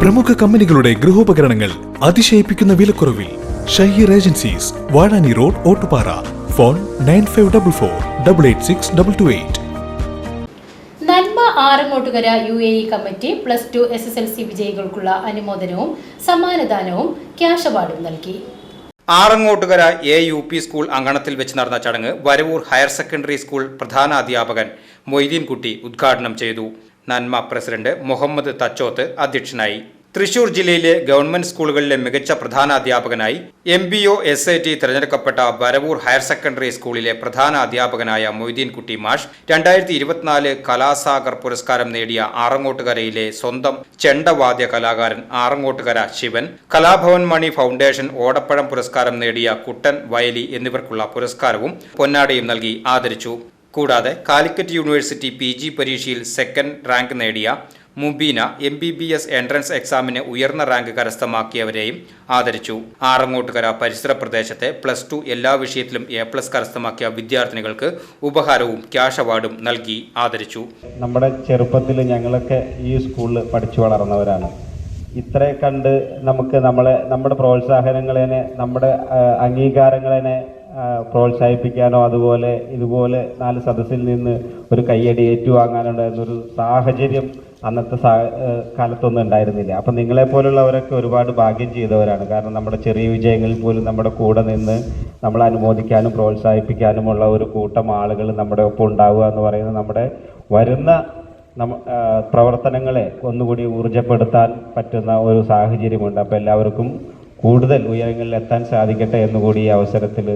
പ്രമുഖ കമ്പനികളുടെ ഗൃഹോപകരണങ്ങൾ അതിശയിപ്പിക്കുന്ന വിലക്കുറവിൽ Shaheer agencies Vazhani road Ottupara. Phone nine five double four double eight six double two eight. Nanma Arangottukara U A E committee plus two S S L C വിജയികൾക്കുള്ള അനുമോദനവും സമ്മാനദാനവും cash അവാർഡും നൽകി. Arangottukara A U P school അങ്കണത്തിൽ വെച്ച് നടന്ന ചടങ്ങ് Varavoor higher secondary school പ്രധാന അധ്യാപകൻ മൊയ്തീൻകുട്ടി ഉദ്ഘാടനം ചെയ്തു. നന്മ പ്രസിഡന്റ് മുഹമ്മദ് തച്ചോത്ത് അധ്യക്ഷനായി. തൃശൂർ ജില്ലയിലെ ഗവൺമെന്റ് സ്കൂളുകളിലെ മികച്ച പ്രധാനാധ്യാപകനായി M B O S I T തിരഞ്ഞെടുക്കപ്പെട്ട വരവൂർ ഹയർ സെക്കൻഡറി സ്കൂളിലെ പ്രധാന അധ്യാപകനായ മൊയ്തീൻകുട്ടി മാഷ് രണ്ടായിരത്തി ഇരുപത്തിനാല് കലാസാഗർ പുരസ്കാരം നേടിയ ആറങ്ങോട്ടുകരയിലെ സ്വന്തം ചെണ്ടവാദ്യ കലാകാരൻ ആറങ്ങോട്ടുകര ശിവൻ കലാഭവൻ മണി ഫൗണ്ടേഷൻ ഓടപ്പഴം പുരസ്കാരം നേടിയ കുട്ടൻ വയലി എന്നിവർക്കുള്ള പുരസ്കാരവും പൊന്നാടയും നൽകി ആദരിച്ചു. കൂടാതെ കാലിക്കറ്റ് യൂണിവേഴ്സിറ്റി പി ജി പരീക്ഷയിൽ സെക്കൻഡ് റാങ്ക് നേടിയ Mubeena M B B S entrance എക്സാമിന് ഉയർന്ന റാങ്ക് കരസ്ഥമാക്കിയവരെയും ആദരിച്ചു. ആറങ്ങോട്ടുകര പരിസര പ്രദേശത്തെ പ്ലസ് ടു എല്ലാ വിഷയത്തിലും എ പ്ലസ് കരസ്ഥമാക്കിയ വിദ്യാർത്ഥിനികൾക്ക് ഉപഹാരവും ക്യാഷ് അവാർഡും നൽകി ആദരിച്ചു. നമ്മുടെ ചെറുപ്പത്തിൽ ഞങ്ങളൊക്കെ ഈ സ്കൂളിൽ പഠിച്ചു വളർന്നവരാണ്. ഇത്ര കണ്ട് നമുക്ക് നമ്മളെ നമ്മുടെ പ്രോത്സാഹനങ്ങളെ നമ്മുടെ അംഗീകാരങ്ങളെ പ്രോത്സാഹിപ്പിക്കാനോ അതുപോലെ ഇതുപോലെ നാല് സദസ്സിൽ നിന്ന് ഒരു കയ്യടി ഏറ്റുവാങ്ങാനുണ്ടായിരുന്ന ഒരു സാഹചര്യം അന്നത്തെ സാ കാലത്തൊന്നും ഉണ്ടായിരുന്നില്ല. അപ്പം നിങ്ങളെപ്പോലുള്ളവരൊക്കെ ഒരുപാട് ഭാഗ്യം ചെയ്തവരാണ്. കാരണം നമ്മുടെ ചെറിയ വിജയങ്ങളിൽ പോലും നമ്മുടെ കൂടെ നിന്ന് നമ്മളെ അനുമോദിക്കാനും പ്രോത്സാഹിപ്പിക്കാനുമുള്ള ഒരു കൂട്ടം ആളുകൾ നമ്മുടെ ഒപ്പം ഉണ്ടാവുക എന്ന് പറയുന്നത് നമ്മുടെ വരുന്ന നമ്മ പ്രവർത്തനങ്ങളെ ഒന്നുകൂടി ഊർജപ്പെടുത്താൻ പറ്റുന്ന ഒരു സാഹചര്യമുണ്ട്. അപ്പോൾ എല്ലാവർക്കും കൂടുതൽ ഉയരങ്ങളിൽ എത്താൻ സാധിക്കട്ടെ എന്ന് കൂടി ഈ അവസരത്തിൽ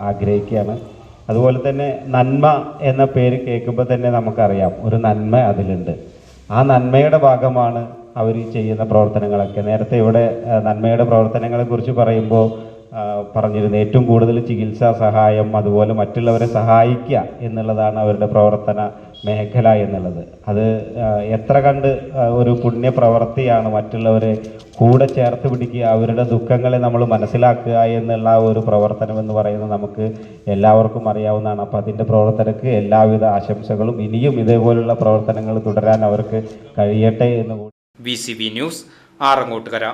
ആഗ്രഹിക്കുകയാണ്. അതുപോലെ തന്നെ നന്മ എന്ന പേര് കേൾക്കുമ്പോൾ തന്നെ നമുക്കറിയാം ഒരു നന്മ അതിലുണ്ട്. ആ നന്മയുടെ ഭാഗമാണ് അവർ ചെയ്യുന്ന പ്രവർത്തനങ്ങളൊക്കെ. നേരത്തെ ഇവിടെ നന്മയുടെ പ്രവർത്തനങ്ങളെ കുറിച്ച് പറയുമ്പോൾ പറഞ്ഞിരുന്നു ഏറ്റവും കൂടുതൽ ചികിത്സാ സഹായം അതുപോലെ മറ്റുള്ളവരെ സഹായിക്കുക എന്നുള്ളതാണ് അവരുടെ പ്രവർത്തന മേഖല എന്നുള്ളത്. അത് എത്ര കണ്ട് ഒരു പുണ്യപ്രവർത്തിയാണ് മറ്റുള്ളവരെ കൂടെ ചേർത്ത് പിടിക്കുക അവരുടെ ദുഃഖങ്ങളെ നമ്മൾ മനസ്സിലാക്കുക എന്നുള്ള ഒരു പ്രവർത്തനം എന്ന് പറയുന്നത് നമുക്ക് എല്ലാവർക്കും അറിയാവുന്നതാണ്. അപ്പോൾ അതിന്റെ പ്രവർത്തനക്ക് എല്ലാവിധ ആശംസകളും. ഇനിയും ഇതേപോലുള്ള പ്രവർത്തനങ്ങൾ തുടരാൻ അവർക്ക് കഴിയട്ടെ എന്ന് V C B news Arangottukara.